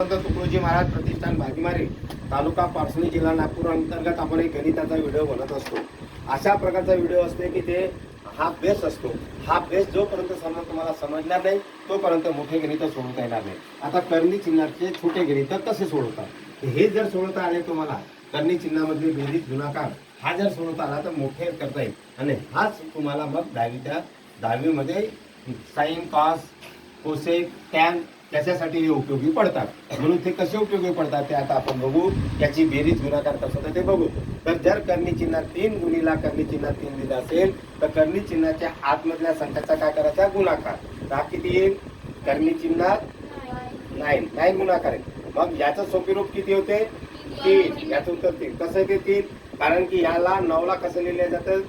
संत तुकडोजी महाराज प्रतिष्ठान भागीमारी तालुका पारसणी जिल्हा नागपूर अंतर्गत आपण एक गणिताचा व्हिडिओ बनत असतो. अशा प्रकारचा व्हिडिओ असते की ते हा बेस असतो. हा बेस जोपर्यंत समज तुम्हाला समजणार नाही तोपर्यंत मोठे गणित सोडवता येणार नाही. आता कर्णी चिन्हाचे छोटे गणित कसे सोडवतात? हे जर सोडवता आले तुम्हाला कर्णी चिन्हामध्ये बेरीज गुणाकार हा जर सोडवता आला तर मोठे करता येईल. आणि हाच तुम्हाला मग दहावीच्या दहावीमध्ये साईन कॉस कोसेक टॅन त्याच्यासाठी हे उपयोगी पडतात. म्हणून ते कसे उपयोगी पडतात ते आता आपण बघू. त्याची बेरीज गुणाकार कसं तर ते बघू. तर जर कर्णी चिन्हात तीन गुणीला कर्णी चिन्हात तीन दिलं असेल तर कर्णी चिन्हाच्या आतमधल्या संख्याचा काय करायचा? गुणाकार. तर हा किती येईल? कर्णी चिन्हात नाईन नाईन गुणाकार आहे. मग याचं सोपी रूप किती होते? तीन. याचं उत्तर तीन. कसं येते तीन? कारण की याला नऊला कसं लिहिलं जातं?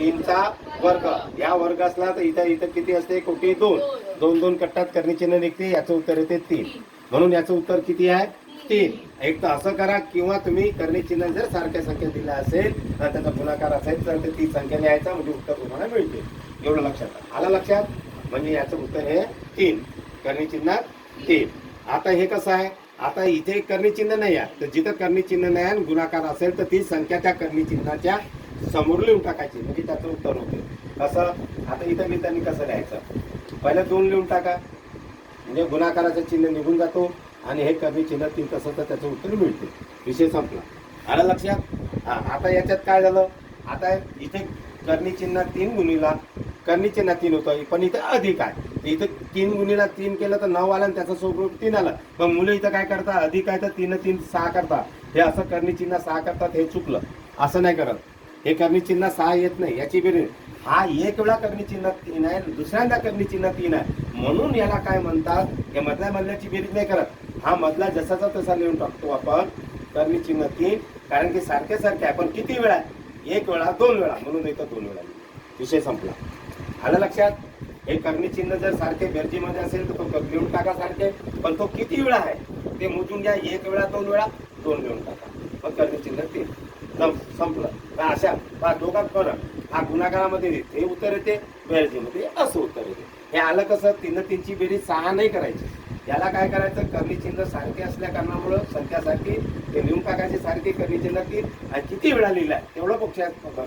तीनचा वर्ग. या वर्ग असला तर इथं इथं किती असते? कोटी दोन. दोन दोन कट्ट्यात करणी चिन्ह निघते याचं उत्तर येते तीन. म्हणून याचं उत्तर किती आहे? तीन. एक तर असं करा किंवा तुम्ही करणी चिन्ह जर सारख्या संख्या दिल्या असेल तर त्याचा गुणाकार असेल तर ते ती संख्या लिहायचा म्हणजे उत्तर तुम्हाला मिळते. एवढं लक्षात आलं. लक्षात? म्हणजे याचं उत्तर हे तीन. करणी चिन्हात तीन. आता हे कसं आहे? आता इथे करणी चिन्ह नाही आहे. तर जिथं करणी चिन्ह नाही आहे आणि गुणाकार असेल तर ती संख्या त्या करणी चिन्हाच्या समोर लिहून टाकायची म्हणजे त्याचं उत्तर होते. कसं आता इथं लिहिताना कसं लिहायचं? पहिलं दोन लिहून टाका. म्हणजे गुणाकाराचं चिन्ह निघून जातो आणि हे कमी चिन्ह तीन तसं तर त्याचं उत्तर मिळते. विषय संपला. आलं लक्षात? आता याच्यात काय झालं? आता इथे कर्णी चिन्ह तीन गुणीला कर्णी चिन्ह तीन होतं पण इथे अधिक आहे. इथं तीन गुणीला तीन केलं तर नऊ आलं आणि त्याचं स्वरूप तीन आलं. पण मुलं इथं काय करतात? अधिक आहे तर तीन तीन सहा करतात. हे असं कर्णी चिन्ह सहा करतात हे चुकलं. असं नाही करत. हे करणी चिन्ह सहा येत नाही याची बेरीज हा एक वेळा करणी चिन्ह तीन आहे दुसऱ्यांदा करणी चिन्ह तीन आहे. म्हणून याला काय म्हणतात हे मधल्या मधल्याची बेरीज नाही करत. हा मधला जसाचा तसा लिहून टाकतो आपण करणी चिन्ह तीन कारण की सारखे सारखे आहे पण किती वेळा आहे? एक वेळा दोन वेळा म्हणून इथं दोन वेळा. विषय संपला. आलं लक्षात? हे करणी चिन्ह जर सारखे बेरजीमध्ये असेल तर तो लिहून टाका सारखे पण तो किती वेळा आहे? ते मोजून घ्या एक वेळा दोन वेळा दोन लिहून टाका. मग करणी चिन्ह तीन. संपलं. अशा हा दोघात फरक. हा गुणाकारामध्ये हे उत्तर येते बेरजीमध्ये असं उत्तर येते. हे आलं कसं? तिनं तीनची बेरीज सहा नाही करायची. याला काय करायचं? कर्णी चिन्ह सारखे असल्या कारणामुळं संख्यासारखी ते लिहून टाकायचे सारखे कर्णी चिन्ह तीन आणि किती वेळा लिहिलाय तेवढं पक्ष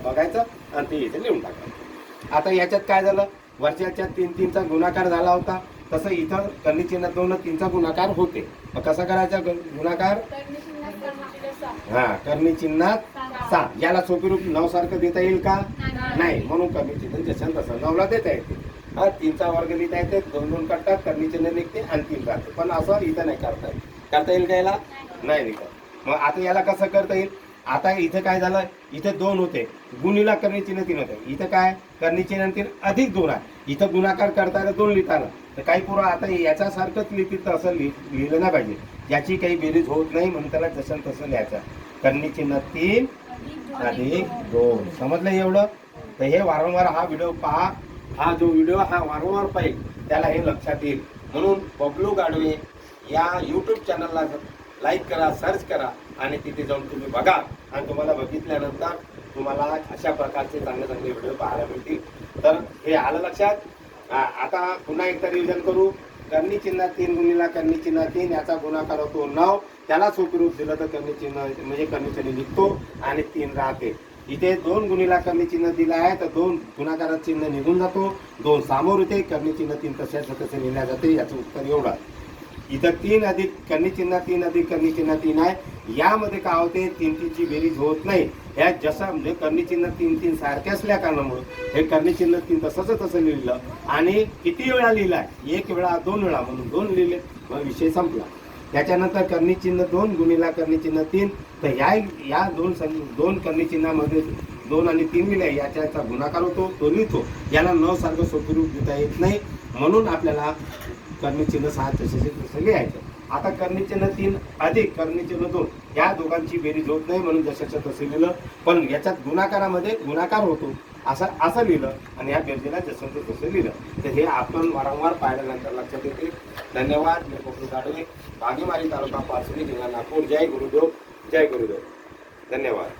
बघायचं आणि ते इथे लिहून टाकायचं. आता याच्यात काय झालं? वरच्याच्या तीन तीनचा गुणाकार झाला होता. तसं इथं कर्णी चिन्ह दोन तीनचा गुणाकार होते. मग कसा करायचा गुणाकार हा कर्णी चिन्हात सहा याला सोपी रूप नऊ सारखं देता येईल का? नाही. म्हणून कर्णी चिन्ह जसं तसं नऊला देता येते. हा तीनचा वर्ग लिहिता येते. दोन दोन करतात कर्णी चिन्ह निघते आणि तीन राहते. पण असं इथं नाही करता येईल करता येईल का याला? नाही निघत. मग आता याला कसं करता येईल? आता इथं काय झालं? इथं दोन होते. गुणीला कर्णी चिन्ह तीन होते इथं काय? कर्णी चिन्ह तीन अधिक दोन आहे. इथं गुणाकार करताना दोन लिहिताना तर काही पुरा आता याच्यासारखंच लिहित असं लिहिलं नाही पाहिजे. याची काही बेरीज होत नाही म्हणून त्याला जसं तसं लिहायचं. कर्णी चिन्ह तीन अधिक दोन. समजलं एवढं? तर हे वारंवार हा व्हिडिओ पहा. हा जो व्हिडिओ हा वारंवार पाहिजे त्याला हे लक्षात येईल. म्हणून बबलू गाडवे या यूट्यूब चॅनलला लाईक करा सर्च करा आणि तिथे जाऊन तुम्ही बघा. आणि तुम्हाला बघितल्यानंतर तुम्हाला अशा प्रकारचे चांगले चांगले व्हिडिओ पाहायला मिळतील. तर हे आलं लक्षात. आता पुन्हा एकदा रिव्हिजन करू. कर्णी चिन्ह तीन गुणीला कर्णी चिन्ह तीन याचा गुणाकार होतो नऊ. त्याला सोपी दिलं तर कर्णी चिन्ह म्हणजे कर्णी चिन्ह निघतो आणि तीन राहते. इथे दोन गुणीला कर्णी चिन्ह दिलं आहे तर दोन गुणाकारात चिन्ह निघून जातो. दोन सामोर येते कर्णी चिन्ह तीन तसेच तसे लिहिल्या जाते याचं उत्तर एवढं इथं तीन अधिक कर्णी चिन्ह तीन अधिक कर्णी चिन्ह तीन आहे. यामध्ये काय होते तीन तीनची बेरीज होत नाही. ह्या जसं म्हणजे कर्णी चिन्ह तीन तीन सारखे असल्या कारणामुळं हे कर्णी चिन्ह तीन तसंच तसं लिहिलं. आणि किती वेळा लिहिलाय? एक वेळा दोन वेळा म्हणून दोन लिहिले. मग विषय संपला. त्याच्यानंतर कर्णी चिन्ह दोन गुणिला कर्णी चिन्ह तीन. तर ह्या या दोन सं दोन कर्णी चिन्हामध्ये दोन आणि तीन लिहिले याच्याचा गुणाकार होतो तो लिहितो. याला न सारखं सोपी रूप देता येत नाही. म्हणून आपल्याला कर्णी चिन्ह सहा तसेच तसं लिहायचं आता कर्णी चिन्ह तीन अधिक कर्णी चिन्ह दोन. या दोघांची बेरीज होत नाही म्हणून जशाचं तसं लिहिलं. पण याच्यात गुणाकारामध्ये गुणाकार होतो असं असं लिहिलं आणि या बेरजेला जसं तसं लिहिलं. तर हे आपण वारंवार पाहिल्यानंतर लक्षात येते. धन्यवाद. मी कोकरू गाडवे बागेमारी तालुका पाचणी जिल्हा नागपूर. जय गुरुदेव. जय गुरुदेव. धन्यवाद.